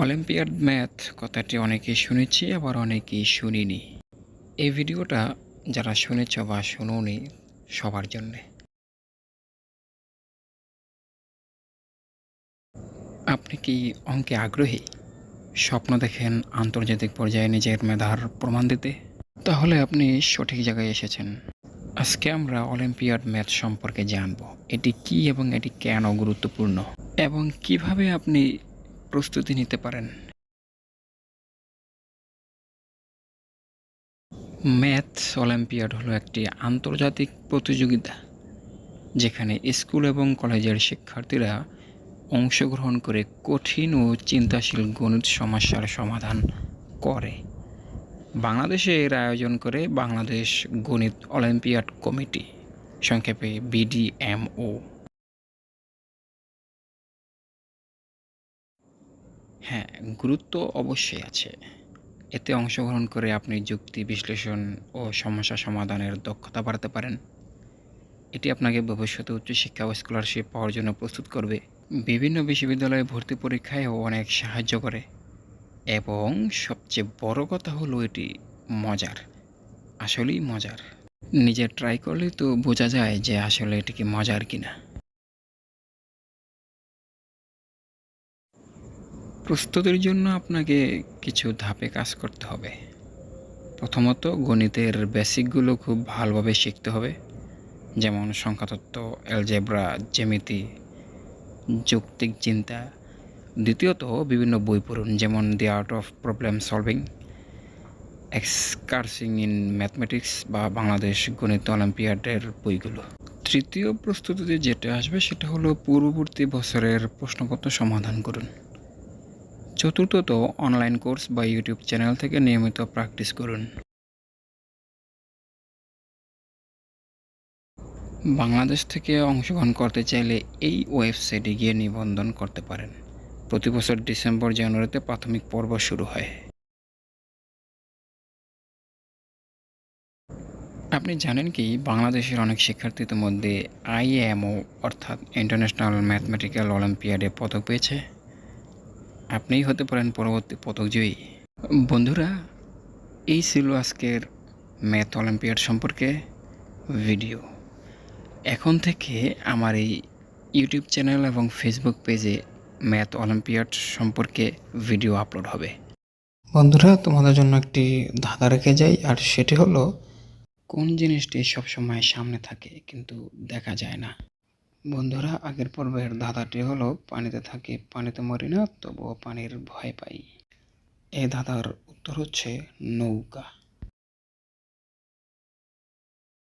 Olympiad math কথাটি অনেকেই শুনেছি, আবার অনেকেই শুনিনি। এই ভিডিওটা যারা শুনেছ বা শুনুনি, সবার জন্যে। আপনি কি অঙ্কে আগ্রহী? স্বপ্ন দেখেন আন্তর্জাতিক পর্যায়ে নিজের মেধার প্রমাণ দিতে? তাহলে আপনি সঠিক জায়গায় এসেছেন। আজকে আমরা অলিম্পিয়াড ম্যাথ সম্পর্কে জানব। এটি কি এবং এটি কেন গুরুত্বপূর্ণ? এবং কীভাবে আপনি প্রস্তুতি নিতে পারেন। ম্যাথ অলিম্পিয়াড হলো একটি আন্তর্জাতিক প্রতিযোগিতা যেখানে স্কুল এবং কলেজের শিক্ষার্থীরা অংশগ্রহণ করে কঠিন ও চিন্তাশীল গণিত সমস্যার সমাধান করে। বাংলাদেশে এর আয়োজন করে বাংলাদেশ গণিত অলিম্পিয়াড কমিটি, সংক্ষেপে বিডিএমও। হ্যাঁ গুরুত্ব অবশ্যই আছে। এতে অংশগ্রহণ করে আপনি যুক্তি, বিশ্লেষণ ও সমস্যা সমাধানের দক্ষতা বাড়াতে পারেন। এটি আপনাকে ভবিষ্যতে উচ্চশিক্ষা ও স্কলারশিপ পাওয়ার জন্য প্রস্তুত করবে। বিভিন্ন বিশ্ববিদ্যালয়ে ভর্তি পরীক্ষায়ও অনেক সাহায্য করে। এবং সবচেয়ে বড় কথা হলো এটি মজার, আসলেই মজার। নিজে ট্রাই করলে তো বোঝা যায় যে আসলে এটি কি মজার কিনা। প্রস্তুতির জন্য আপনাকে কিছু ধাপে কাজ করতে হবে। প্রথমত গণিতের বেসিকগুলো খুব ভালোভাবে শিখতে হবে। যেমন সংখ্যাতত্ত্ব অ্যালজেব্রা জ্যামিতি, যৌক্তিক চিন্তা। দ্বিতীয়ত বিভিন্ন বই পড়ুন, যেমন the art of problem solving excursions in mathematics বা বাংলাদেশ গণিত অলিম্পিয়াডের বইগুলো। তৃতীয় প্রস্তুতিতে যেটা আসবে সেটা হলো পূর্ববর্তী বছরের প্রশ্নপত্র সমাধান করুন। চতুর্থত অনলাইন কোর্স বা ইউটিউব চ্যানেল থেকে নিয়মিত প্র্যাকটিস করুন। বাংলাদেশ থেকে অংশগ্রহণ করতে চাইলে এই ওয়েবসাইটে গিয়ে নিবন্ধন করতে পারেন। প্রতি বছর ডিসেম্বর, জানুয়ারিতে প্রাথমিক পর্ব শুরু হয়। আপনি জানেন কি, বাংলাদেশের অনেক শিক্ষার্থীদের মধ্যে আইএমও অর্থাৎ ইন্টারন্যাশনাল ম্যাথমেটিক্যাল অলিম্পিয়াডে পদক পেয়েছে। আপনিই হতে পারেন পরবর্তী পদকজয়ী। বন্ধুরা, এই ছিল আজকের ম্যাথ অলিম্পিয়াড সম্পর্কে ভিডিও। এখন থেকে আমার এই ইউটিউব চ্যানেল এবং ফেসবুক পেজে ম্যাথ অলিম্পিয়াড সম্পর্কে ভিডিও আপলোড হবে। বন্ধুরা, তোমাদের জন্য একটি ধাঁধা রেখে যাই, আর সেটি হলো, কোন জিনিসটি সবসময় সামনে থাকে কিন্তু দেখা যায় না? বন্ধুরা, আগের পর্বের ধাঁধাটি হলো, পানিতে থাকে, পানিতে মরি না, তবুও পানির ভয় পাই। এই ধাঁধার উত্তর হচ্ছে, নৌকা।